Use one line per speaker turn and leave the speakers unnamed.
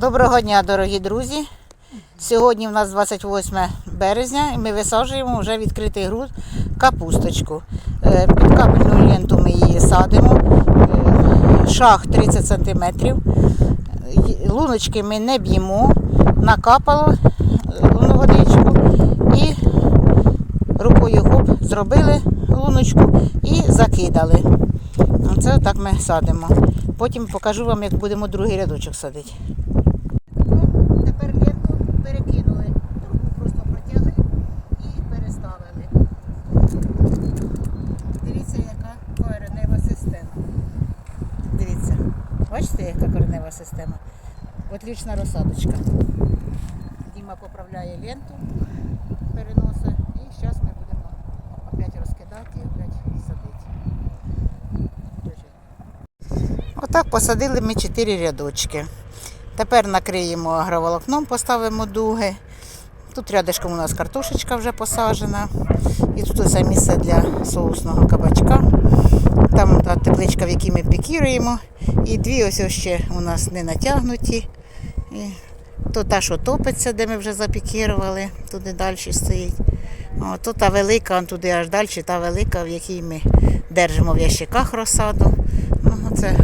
Доброго дня, дорогі друзі. Сьогодні в нас 28 березня і ми висаджуємо вже відкритий ґрунт капусточку. Е, Під капельну ленту ми її садимо. Е, Шах 30 см. Луночки ми не б'ємо, накапало е, водичку і рукою хоп, зробили луночку і закидали. Це так ми садимо. Потім покажу вам, як будемо другий рядочок садити. Тепер ленту перекинули, трубу просто протягли і переставили. Дивіться, яка коренева система. Дивіться, бачите, яка коренева система? Отлічна розсадочка. Діма поправляє ленту, переносить, і зараз ми будемо розкидати і садити. Отак посадили ми 4 рядочки. Тепер накриємо агроволокном, поставимо дуги. Тут рядишком у нас картошечка вже посаджена. І тут усе місце для соусного кабачка. Там та тепличка, в якій ми пікіруємо. І дві ось ще у нас не натягнуті. І то та, що топиться, де ми вже запікірували, туди далі стоїть. О, то та велика, туди аж далі, та велика, в якій ми держимо в ящиках розсаду. Ну, це